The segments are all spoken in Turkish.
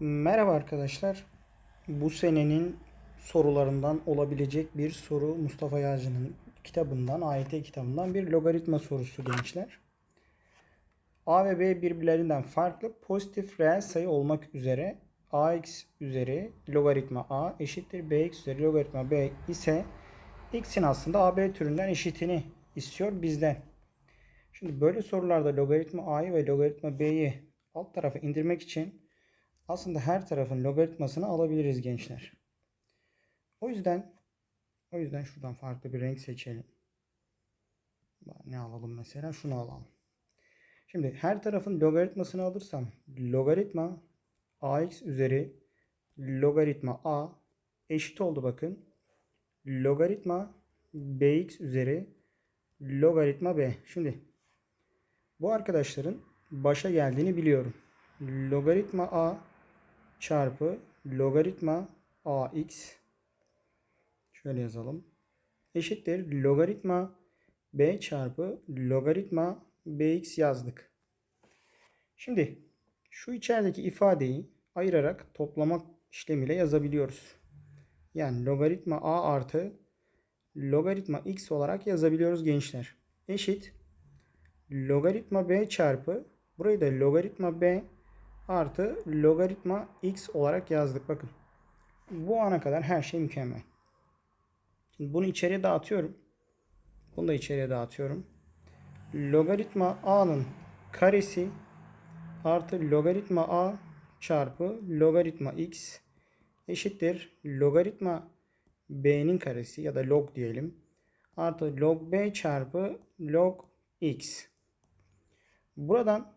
Merhaba arkadaşlar. Bu senenin sorularından olabilecek bir soru Mustafa Yağcı'nın kitabından, AYT kitabından bir logaritma sorusu gençler. A ve B birbirlerinden farklı pozitif reel sayı olmak üzere ax üzeri logaritma a eşittir bx üzeri logaritma b ise x'in aslında ab türünden eşitini istiyor bizden. Şimdi böyle sorularda logaritma a'yı ve logaritma b'yi alt tarafa indirmek için aslında her tarafın logaritmasını alabiliriz gençler. O yüzden o yüzden şuradan farklı bir renk seçelim. Ne alalım mesela? Şunu alalım. Şimdi her tarafın logaritmasını alırsam logaritma ax üzeri logaritma a eşit oldu bakın. Logaritma bx üzeri logaritma b. Şimdi bu arkadaşların başa geldiğini biliyorum. Logaritma a çarpı logaritma ax şöyle yazalım. Eşittir logaritma b çarpı logaritma bx yazdık. Şimdi şu içerideki ifadeyi ayırarak toplamak işlemiyle yazabiliyoruz. Yani logaritma a artı logaritma x olarak yazabiliyoruz gençler. Eşit logaritma b çarpı burayı da logaritma b artı logaritma x olarak yazdık. Bakın. Bu ana kadar her şey mükemmel. Şimdi bunu içeriye dağıtıyorum. Bunu da içeriye dağıtıyorum. Logaritma a'nın karesi artı logaritma a çarpı logaritma x eşittir logaritma b'nin karesi ya da log diyelim artı log b çarpı log x. Buradan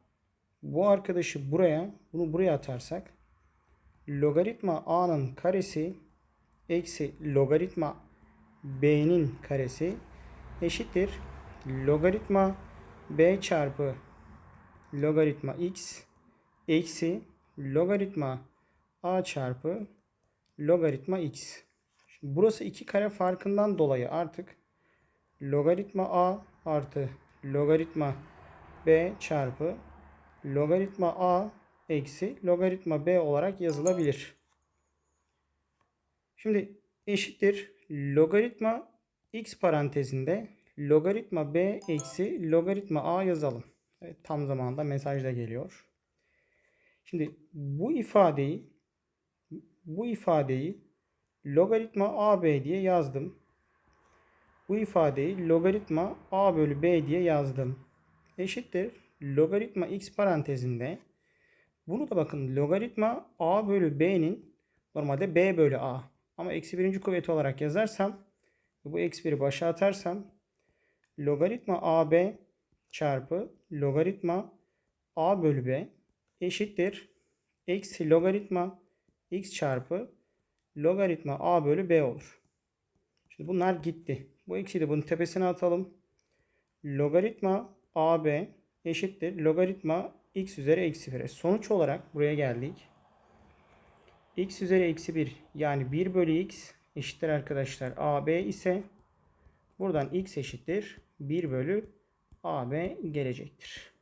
bu arkadaşı buraya bunu buraya atarsak logaritma a'nın karesi eksi logaritma b'nin karesi eşittir logaritma b çarpı logaritma x eksi logaritma a çarpı logaritma x. Şimdi burası iki kare farkından dolayı artık logaritma a artı logaritma b çarpı logaritma a eksi logaritma b olarak yazılabilir. Şimdi eşittir logaritma x parantezinde logaritma b eksi logaritma a yazalım. Evet, tam zamanında mesaj da geliyor. Şimdi bu ifadeyi bu ifadeyi logaritma ab diye yazdım. Bu ifadeyi logaritma a bölü b diye yazdım. Eşittir logaritma x parantezinde bunu da bakın logaritma a bölü b'nin normalde b bölü a ama eksi birinci kuvveti olarak yazarsam bu eksi biri başa atarsam logaritma ab çarpı logaritma a bölü b eşittir eksi logaritma x çarpı logaritma a bölü b olur. Şimdi bunlar gitti. Bu eksiyi de bunun tepesine atalım. Logaritma ab eşittir logaritma x üzeri eksi 1'e. Sonuç olarak buraya geldik. x üzeri eksi 1 yani 1 bölü x eşittir arkadaşlar ab ise buradan x eşittir 1 bölü ab gelecektir.